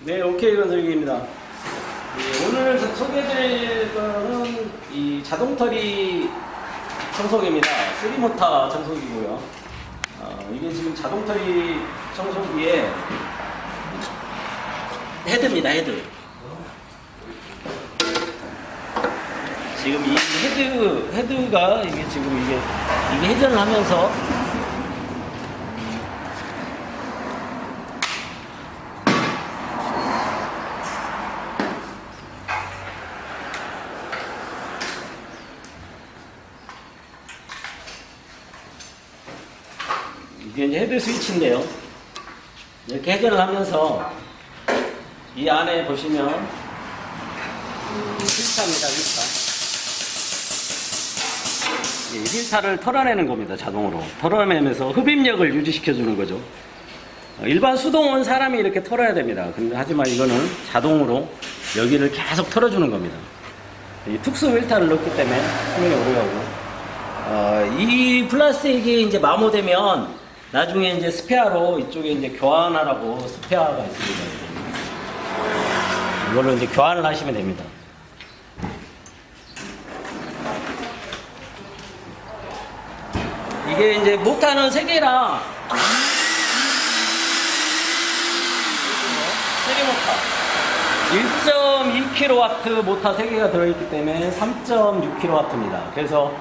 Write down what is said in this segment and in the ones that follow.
네, 오케이 건설기입니다. 예, 네, 오늘 소개해드릴 거는 이 자동털이 청소기입니다. 쓰리모타 청소기고요. 어, 이게 지금 자동털이 청소기에 헤드입니다, 헤드. 지금 이 헤드, 헤드가 이게 지금 이게, 이게 회전을 하면서 이게 이제 헤드 스위치인데요. 이렇게 회전을 하면서 이 안에 보시면 휠타입니다, 휠타. 이 휠타를 털어내는 겁니다, 자동으로. 털어내면서 흡입력을 유지시켜주는 거죠. 어, 일반 수동은 사람이 이렇게 털어야 됩니다. 근데 하지만 이거는 자동으로 여기를 계속 털어주는 겁니다. 이 특수 휠타를 넣기 때문에 수명이 오래 가고 어, 이 플라스틱이 이제 마모되면 나중에 이제 스페어로 이쪽에 이제 교환하라고 스페어가 있습니다. 이걸로 이제 교환을 하시면 됩니다. 이게 이제 세 개라 세개 모터 1.2kW 모터 3개가 들어있기 때문에 3.6kW입니다. 그래서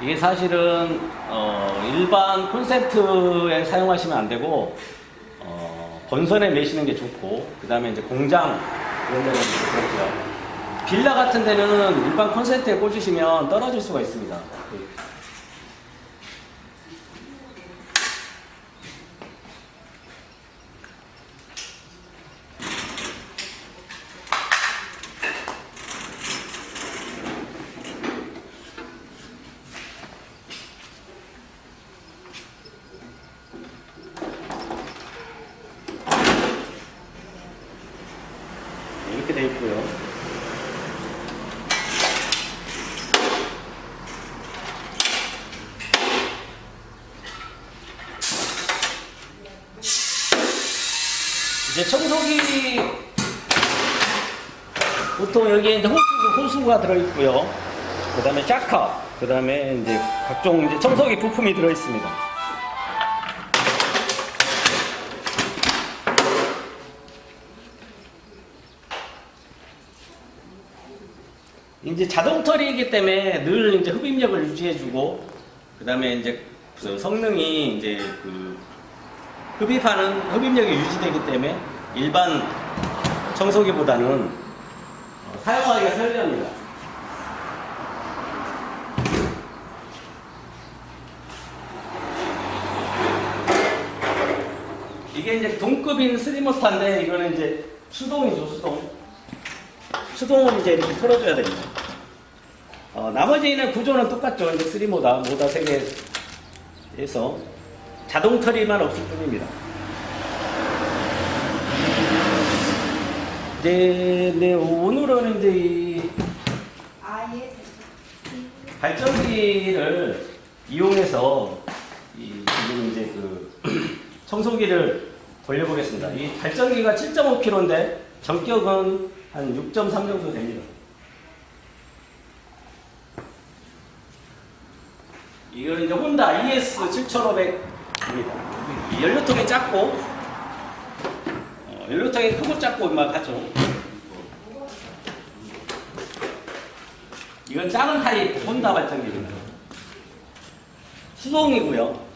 이게 사실은 어, 일반 콘센트에 사용하시면 안 되고 어, 건선에 매시는 게 좋고 그 다음에 이제 공장 이런 데는 그렇고요. 빌라 같은 데는 일반 콘센트에 꽂으시면 떨어질 수가 있습니다. 있고요. 이제 청소기 보통 여기에 이제 호수, 호수가 들어있고요. 그 다음에 샤카, 그 다음에 이제 각종 이제 청소기 부품이 들어있습니다. 이제 자동털이기 때문에 늘 이제 흡입력을 유지해주고 그 다음에 이제 그 성능이 이제 그 흡입하는 흡입력이 유지되기 때문에 일반 청소기보다는 어, 사용하기가 편리합니다. 이게 이제 동급인 스리모스타인데 이거는 이제 수동이죠 수동. 수동은 이제 이렇게 털어줘야 됩니다. 어, 나머지는 구조는 똑같죠. 이제 3모다, 모다 3개에서 자동 털이만 없을 뿐입니다. 이제, 네, 오늘은 이제 이 발전기를 이용해서 이 지금 이제 그 청소기를 돌려보겠습니다. 이 발전기가 7.5kg인데 전격은 한 6.3 정도 됩니다. 이건 이제 혼다 ES 7500입니다. 연료통이 작고 어, 연료통이 크고 작고 막 하죠. 이건 작은 타입 혼다 발전기입니다. 수동이고요.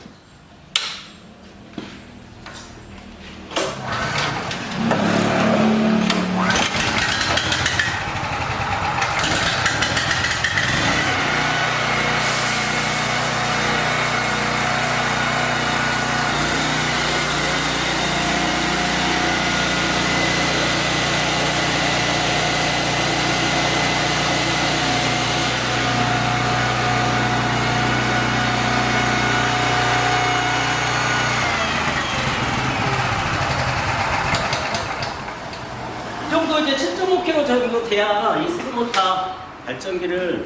정도 이제 7.5kg 정도 돼야 이 스모타 발전기를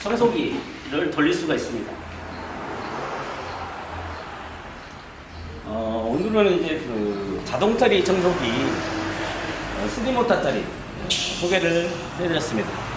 청소기를 돌릴 수가 있습니다. 어, 오늘은 이제 그 자동차리 청소기 어, 3모타짜리 소개를 해드렸습니다.